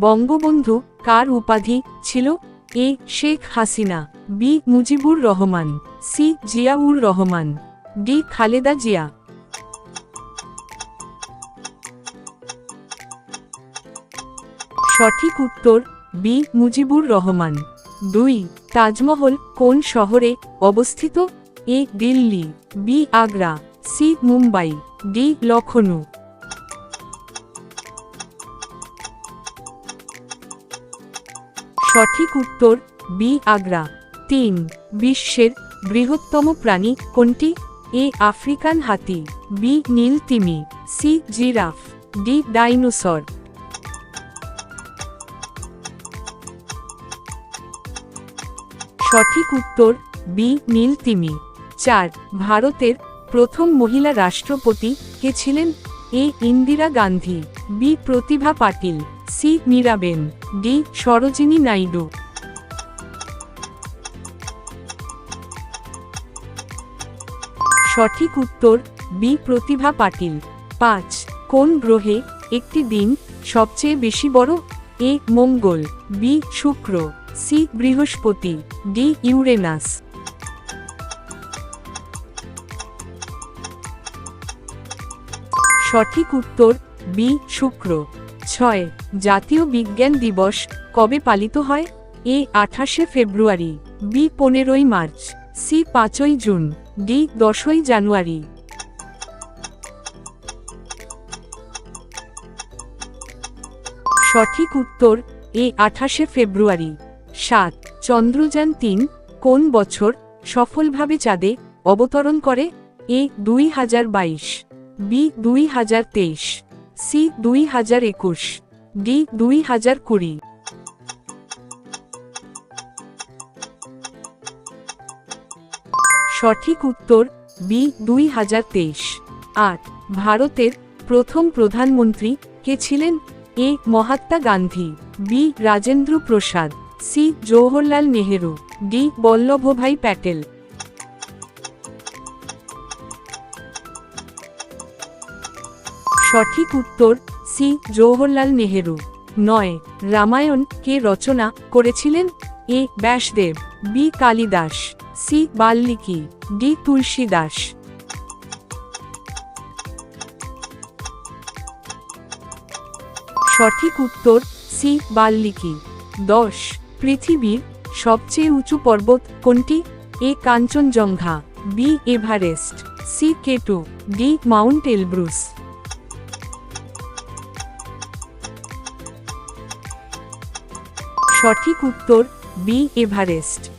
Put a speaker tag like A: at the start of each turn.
A: বঙ্গবন্ধু কার উপাধি ছিল? A. Sheikh Hasina, B. Mujibur Rahman, C. Ziaur Rahman, D. Khaleda Zia. সঠিক উত্তর, বি. মুজিবুর রহমান। দুই. তাজমহল কোন শহরে অবস্থিত? A. Delhi, B. Agra, C. Mumbai, D. Lucknow সঠিক উত্তর, বি, আগ্রা। তিন, বিশ্বের বৃহত্তম প্রাণী কোনটি? এ, আফ্রিকান হাতি। বি, নীল তিমি। C, giraffe. D, dinosaur. সঠিক উত্তর, বি, নীল তিমি। চার, ভারতের প্রথম মহিলা রাষ্ট্রপতি কে ছিলেন? A, Indira Gandhi. B, Pratibha Patil. C Miraben, D Sarojini Naidu. সঠিক উত্তর, বি প্রতিভা পাটিল। পাঁচ, কোন গ্রহে একটি দিন সবচেয়ে বেশি বড়? A, Mangal, B, Shukra, C, Brihaspati, D, Uranus. সঠিক উত্তর, বি, শুক্র। ছয়, জাতীয় বিজ্ঞান দিবস কবে পালিত হয়? এ, আঠাশে ফেব্রুয়ারি, বি, পনেরোই মার্চ, সি, পাঁচই জুন, ডি, দশই জানুয়ারি। সঠিক উত্তর, এ, আঠাশে ফেব্রুয়ারি। সাত, চন্দ্রযান তিন, কোন বছর সফলভাবে চাঁদে অবতরণ করে? এ, দুই হাজার বাইশ, বি, দুই হাজার তেইশ। সি দুই হাজার একুশ, ডি দুই হাজার কুড়ি। সঠিক উত্তর, বি দুই হাজার তেইশ। আট ভারতের প্রথম প্রধানমন্ত্রী কে ছিলেন? A, Mahatma Gandhi, B, Rajendra Prasad, C, Jawaharlal Nehru, D, Vallabhbhai Patel. সঠিক উত্তর সি, জওহরলাল নেহেরু। নয়, রামায়ণ কে রচনা করেছিলেন? A, Vyasdev. B, Kalidas. C, Valmiki. D, Tulsidas. সঠিক উত্তর সি, বাল্মীকি। দশ, পৃথিবীর সবচেয়ে উঁচু পর্বত কোনটি? A, Kanchenjunga. B, Everest. C, K two. D, Mount Elbrus. সঠিক উত্তর বি এভারেস্ট।